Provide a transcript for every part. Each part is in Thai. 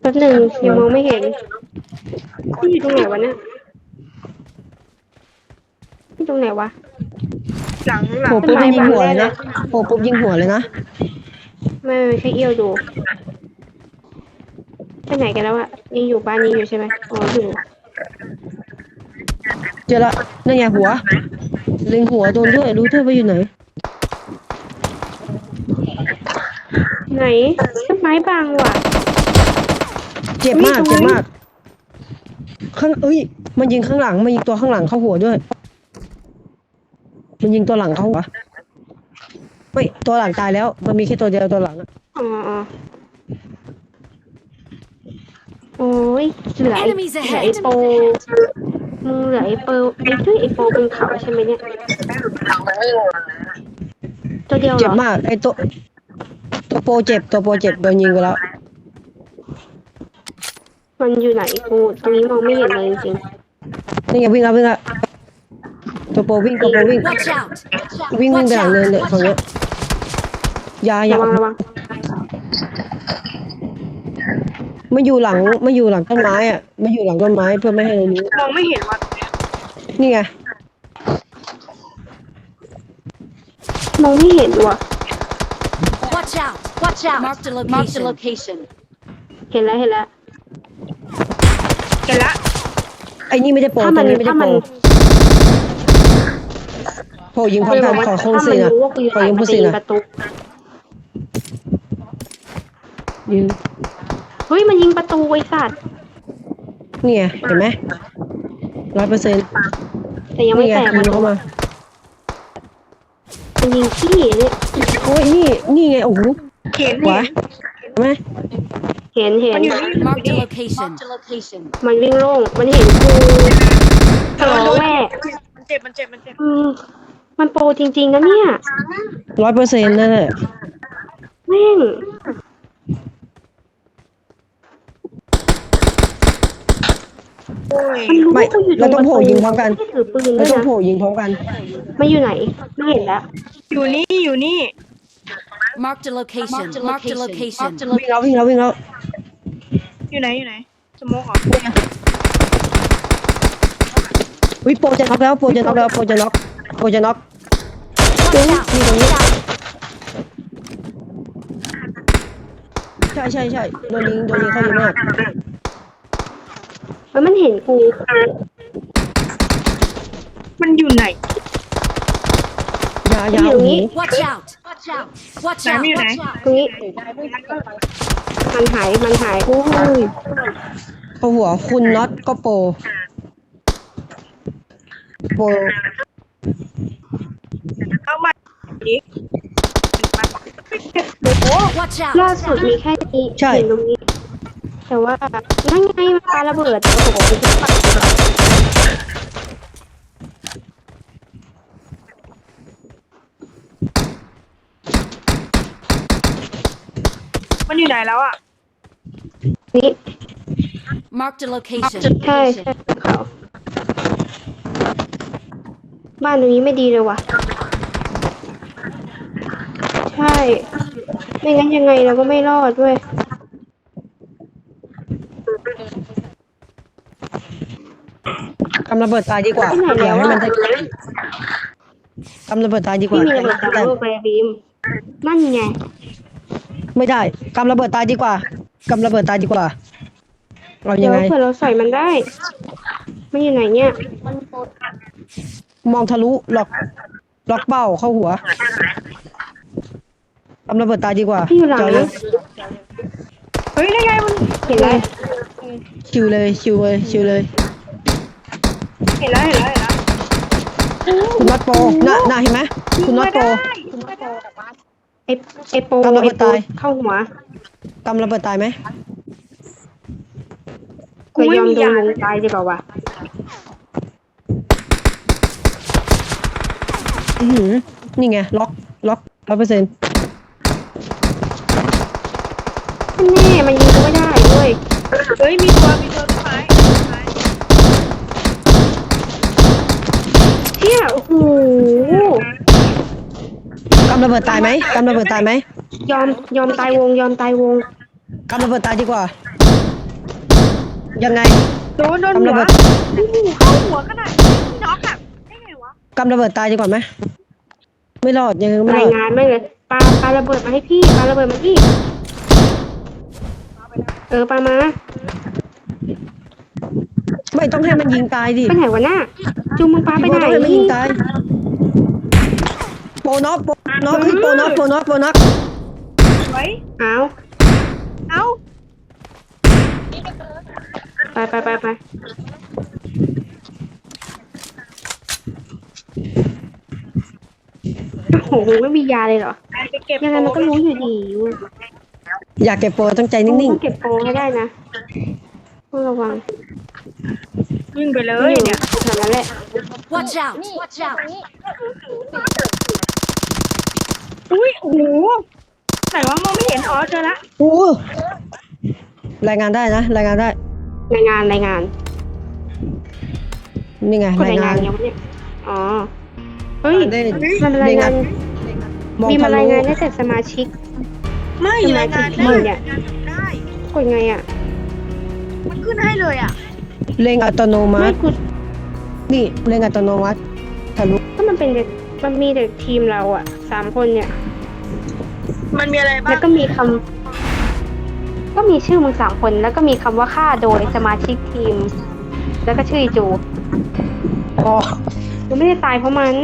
แป๊บหนึ่งยังมองไม่เห็นพี่อยู่ตรงไหนวะเนี่ยพี่ตรงไหนวะ หลังหลังโผล่ต้ปุ๊นบไม้ยิงหัวบังได้เลยนะนะโผล่ปุ๊บยิงหัวเลยนะ ไม่ไม่ใช่เอี้ยวดูไปไหนกันแล้วอะยังอยู่บ้านนี้อยู่ใช่ไหมอ๋ออยู่เจอละนั่นไงหัวเล็งหัวโดนด้วยรู้ด้วยว่าอยู่ไหน ไหนต้นไม้บางว่ะ เจ็บมากอุ๊ยเจ็บมาก ข้างเอ้ย มันยิงข้างหลัง มันยิงตัวข้างหลังเข้าหัวด้วย มันยิงตัวหลังเข้าหัว ไม่ ตัวหลังตายแล้ว มันมีแค่ตัวเดียวตัวหลังอะอ๋ออ๋อโอ้ยเหลือไอ้ Enemies เหลือ ahead ไอ้โปมึงเหลือไอ้เปาไอ้ชื่อไอ้โปบนเขาใช่ไหมเนี่ย ตัวเดียวเหรเจ็บอมาก ไอ้ตัว ตัวโปรเจ็บตัวโปรเจ็บโดนยิงไปแล้ว มันอยู่ไหนกูตรงนี้มองไม่เห็นเลยจริงนี่ไงวิ่งแล้ววิ่งแล้วตัวโปรวิ่งตัวโปรวิ่ง Watch out! วิ่งวิ่งไปหลังเนินเนี่ยฝั่งเนี้ยอยาๆอยาระวังระวังไม่อยู่หลังไม่อยู่หลังต้นไม้อะไม่อยู่หลังต้นไม้เพื่อไม่ให้เรารู้มองไม่เห็นว่านี่ไงมองไม่เห็นว่ะ Watch out! Watch out! Mark the location. Mark the location. เห็นแล้วเห็นแล้ว เห็นละไอ้นี่ไม่ได้โปรถ้าตมัอนนนี้ไม่ได้ถ้าโปมัรน โปรยิงพร้อมกันขอคงถ้าสี่มันนะรู้ว่ากูอยู่ขอไหนยิงมัพูนดจะสี่ยิงนะประตูยิงเฮ้ยมันยิงประตูไอ้สัตว์นี่ไงเห็นไหมร้อยเปอร์เซ็นต์แต่ยังไม่นี่ไงแตกยิมันงเข้ามามันยิงขี้เนี่ย โอ้ยนี่นี่ไงโอ้โหเห็นขวาเห็นเห็นไหมเห็นเห็มันนอยู่นี่ Mark the location. Mark the location. มันวิ่งโล่ง มันเห็นกูฉลองแม่มันเจ็บมันเจ็บมันเจ็บอืมมันโปรจริงๆนะเนี่ย ร้อยเปอร์เซ็นต์นั่นแหละแม่ง โอ้ยมันรู้ไม่ว่ากูอยู่ตรเรางต้องโผล่ยิงพร้อมกันไม่ได้ถือปืนด้เราวยต้องนะโผล่ยิงพร้อมกัน มันอยู่ไหน ไม่เห็นแล้วอยู่นี่อยู่นี่ Mark the location. Mark the location. วิ่งแล้ววิ่งแล้ววิ่งแล้วอยู่ไหนอยู่ไหนสโมกเหรอวิโปรจะน็อกแล้วโปรจะน็อกแล้วโปรจะน็อกโปรจะน็อก Watch out! นี่ตรงนี้ใช่ใช่ใช่โดนยิงโดนยิงเข้าเยอะมากแล้วมันเห็นกู มันอยู่ไหน ยามันยาอยู่ตรงนี้ Watch out! Watch out! Watch ไหน out! ไม่อยู่ไหน Watch out! ตรงนี้มันหายมันหายโอ้ยเข้าหัวคุณน็อตก็โปรโปรเข้ามาอีกโอ้โห Watch ล่า out! สุดมีแค่นี้เห็นตรงนี้ แต่ว่านั่นไงมันปาระเบิดโอ้โหเป็นทุกฝั่งเลย มันอยู่ไหนแล้วอะนี่ Mark the location. ใช่ใช่เขาบ้านตรงนี้ไม่ดีเลยว่ะ ใช่ ไม่งั้นยังไงเราก็ไม่รอดด้วย กำระเบิดตายดีกว่าที่ไหนอย่าแล้วให้อะมันได้กำระเบิดตายดีกว่าพี่มีระเบิดดาวแต่โลกไปอะบีมนั่นไง ไม่ได้กำระเบิดตายดีกว่ากำระเบิดตายดีกว่าเอาเดี๋ยัยวงไง เผื่อเราใส่มันได้ มันอยู่ไหนเนี่ยมองทะลุล็อกล็อกเป้าเข้าหัวกำระเบิดตายดีกว่าพี่อยู่หลังจอเลนะยเฮ้ยได้ไงมันเห็นไหมชิวเลยชิวเลยชิวเลยเห็นแล้วเห็นแล้วเห็นแล้วคุณน็อตโปรน่ะน่ะเห็นไหมคุณน็อตโปรไอไอโปกำลังไอจะโปตาย เข้าหัวกำระเบิดตายไหมกูยอมโดนลงตายดีกว่าวะอือหือนี่ไง ล็อก ล็อกร้อยเปอร์เซ็นต์แน่มันยิงกูไม่ได้เว้ยเฮ้ย มีตัว มีตัวต้นไม้ต้นไม้เที่ยโอ้โหกำระเบิดตายไหมกำระเบิดตายไหมยอมยอมตายวงยอมตายวงกำระเบิดตายดีกว่า ยังไง โดนโดนกำหัระวเบิดโอ้โหเข้าหัวขนาดนี้น็อกอะได้ไงวะกำระเบิดตายดีกว่าไหมไม่รอดยังไงก็ไม่รารยอดงานไม่เลยปาปาระเบิดมาให้พี่ปาระเบิดมาพี่เออปามาไม่ต้องให้มันยิงตายดิไปไหนวะหน้าจูมึงปาไปพี่โบไหน ต้องให้มันยิงตายโปน็อกโป น็อกเฮ้ยโปน็อกโปน็อกโปน็อกไว้เอาเอ้าไปไปไปไปโอ้โหไม่มียาเลยเหรอ ไปเก็บยังไงมันก็รู้อยู่ดีอยากเก็บโปรต้องใจนิ่งต้องเก็บโปรให้ได้นะต้องระวังวิ่งไปเลเฮ้ยยเนี่เนี่ยยแถวนั้นแหละ Watch out! Watch out! อุ้ยโอ้โหไหนว่ามองไม่เห็นอ๋อเจอละๆโอ้รายงานได้นะ รายงานได้ รายงานรายงานนี่ไงกดรายานรายงางนยังเนี่ยอ๋อเฮ้ยได้มันรายงานมองมีทะมาลุรายงานได้แต่สมาชิก ไม่ทำไมรายงานถึงได้ไม่เนี่ยรายงานได้ กดไงอะมันขึ้นให้เลยอะ เล็งอัตโนมัไม่ติ กูนี่เล็งอัตโนมัติทะลุก็มันเป็นเด็กมันมีเด็กทีมเราอะ สามคนเนี่ย มันมีอะไรบ้าแล้งวก็มีคำก็มีชื่อมึงสามคน แล้วก็มีคำว่าฆ่าโดยสมาชิกทีม แล้วก็ชื่ออีจูอ๋อกูไม่ได้ตายเพราะมัน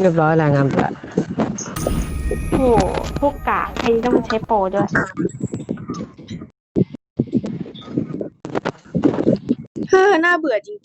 เรียบร้อยรายงานไปละโอ้โหพวกกากใครต้องมาใช้โปรด้วย เฮ้อน่าเบื่อจริง